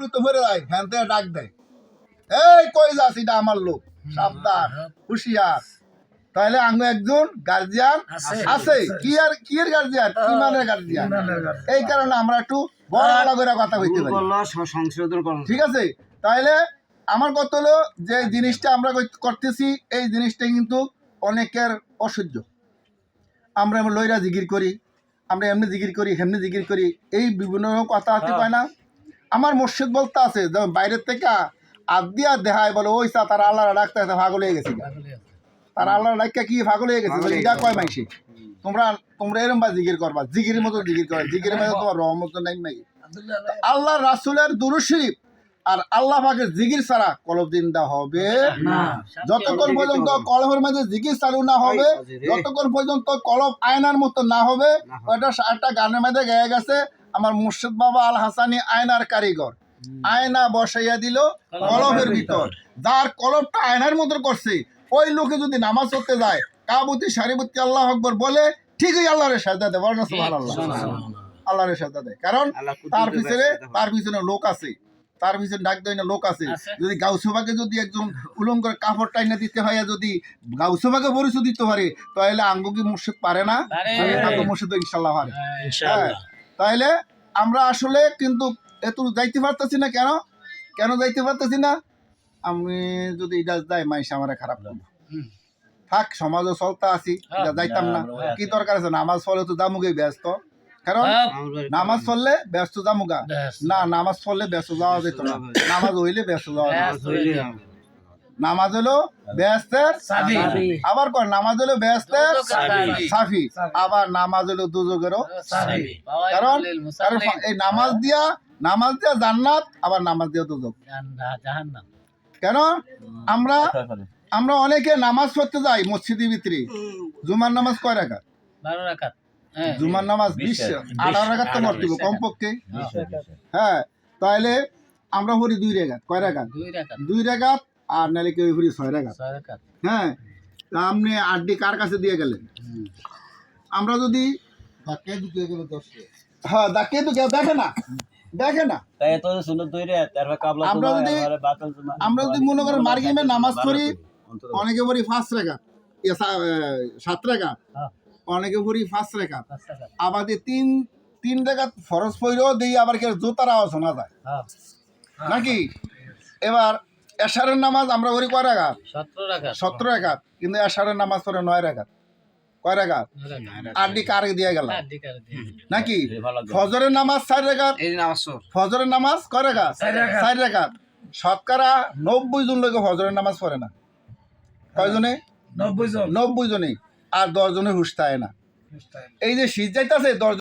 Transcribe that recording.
বিপরীত হয়ে যায় হ্যান থেকে ডাক দেয়। এই কই যাস এটা আমার লোক? সাবধান হুশিয়ার। তাহলে আমি একজন গার্জিয়ান আছে। কি আর কি এর গার্জিয়ান ইমানের গার্জিয়ান এই কারণে আমরা একটু বড় বড় করে কথা কইতে পারি। সংশোধন করল ঠিক আছে? তাহলে আমার কথা হলো যে জিনিসটা আমরা করতেছি এই জিনিসটা কিন্তু অনেকের অসহ্য। আমরা লইরা জিগির করি আমরা এমনি জিগির করি হেমনি জিগির করি এই বিভিন্ন কথা হতে পায় না। আমার মসজিদ বলতে আছে যেমন বাইরের থেকে আদ দিয়া দেখায় বলে ওই চা তারা আল্লাহ ডাকতে আছে পাগল হয়ে গেছি তারা আল্লাহ ডাক্কা কি পাগল হয়ে গেছে? বলে এটা কয় মাইসি তোমরা তোমরা এরম বা জিগির করবা জিগির মতো জিগির করবা জিগির মতো তোমার রহমত নাই নাই। আল্লাহ রাসুলের দুরু শরীফ আর আল্লাহ পাকের জিগির ছাড়া কলব দিনটা হবে যতক্ষণ পর্যন্ত কলমের মধ্যে জিগির চালু না হবে যতক্ষণ পর্যন্ত কলব আয়নার মতো না হবে না হবে। ওটা একটা গানের মধ্যে গেয়ে গেছে। আমার মুর্শিদ বাবা আল হাসানি আয়নার কারিগর। আয়না বসাইয়া দিল কলবের ভিতর। যার কলবটা আয়নার মতো করছে ওই লোকে যদি নামাজ পড়তে যায় কাবুতি সারিবুতি আল্লাহ আকবর বলে ঠিকই আল্লাহরের সাজা দেয়। বর্ণ আল্লাহরের সাজা দেয়। কারণ তার পিছনে তার পিছনে লোক আছে। তার পিছনে ডাক দেয় না লোক আছে। যদি গাউসভাকে যদি একজন উলঙ্গ করে কাপড় টাইনা দিতে হয় যদি গাউসভাকে পরিচয় দিতে পারে তাহলে আঙ্গু কি মুর্শিদ পারে না। মুর্শিদ ইনশাল্লাহ পারে। ইনশাআল্লাহ। তাহলে আমরা আসলে কিন্তু এত যাইতে পারতেছি না কেন? কেন যাইতে পারতেছি না? আমি যদি এটা যাই মাইসে আমার খারাপ হুম। থাক সমাজও চলতে আছি এটা যাইতাম না। কি দরকার আছে? নামাজ পড়লে তো জামুগে ব্যস্ত। কারণ হ্যাঁ, নামাজ পড়লে ব্যস্ত ব্যাস। না নামাজ পড়লে ব্যস্ত যাওয়া যেত না। নামাজ হইলে ব্যস্ত যাওয়া যেত। নামাজ হলো ব্যস্তের আবার কর নামাজ হলো ব্যস্তের সাফি। আবার নামাজ হলো দুযোগেরও কারণ। এই নামাজ দিয়া নামাজ দিয়া জান্নাত আবার নামাজ দিয়া দুযোগ কেন? আমরা আমরা অনেকে নামাজ পড়তে যাই মসজিদের ভিতরে। জুমার নামাজ কয় রাখাত বারো রাকাত। হ্যাঁ। জুমার নামাজ বিশ আঠারো রাখাত তো মর্তিব কমপক্ষে। হ্যাঁ তাহলে আমরা পড়ি দুই রেখাত কয় রাখাত দুই রাকাত, দুই রেখাত আর নাহলে কেউ পড়ি ছয় রাকাত। হ্যাঁ তা আপনি আড্ডি কার কাছে দিয়ে গেলেন? আমরা যদি হ্যাঁ তো কেউ দেখে না। দেখে না। তাই তো সুন্দর তৈরি তারপর কাবলা আমরা যদি-। আমরা মনে করেন মার্গিমে নামাজ পড়ি অনেকে পড়ি পাঁচ রেখা সাত রেখা হ্যাঁ। অনেকে পড়ি পাঁচ রেখা তিন তিন রেখা ফরজ পড়েও দিই আবার কেউ জোতার আওয়াজ শোনা যায়? হ্যাঁ। নাকি? এবার এশারের নামাজ আমরা করি কয় রেখা সতেরো রাকাত। সতেরো রেখা কিন্তু এশারের নামাজ পড়ে নয় রেখা কয় রেখা নয় রাকাত। আড্ডি কার দিয়ে গেলাম। হ্যাঁ। নাকি। ফজরের নামাজ চার রেখা এই নামাজ পড়। ফজরের নামাজ কয় রেখা চার। চার শতকরা নব্বই জন লোকে ফজরের নামাজ পড়ে না। কয়জনে নব্বই জন। নব্বই জনে। আর দশ জনে হুশ থাকে না। এই যে শীত যাইতাছে দশ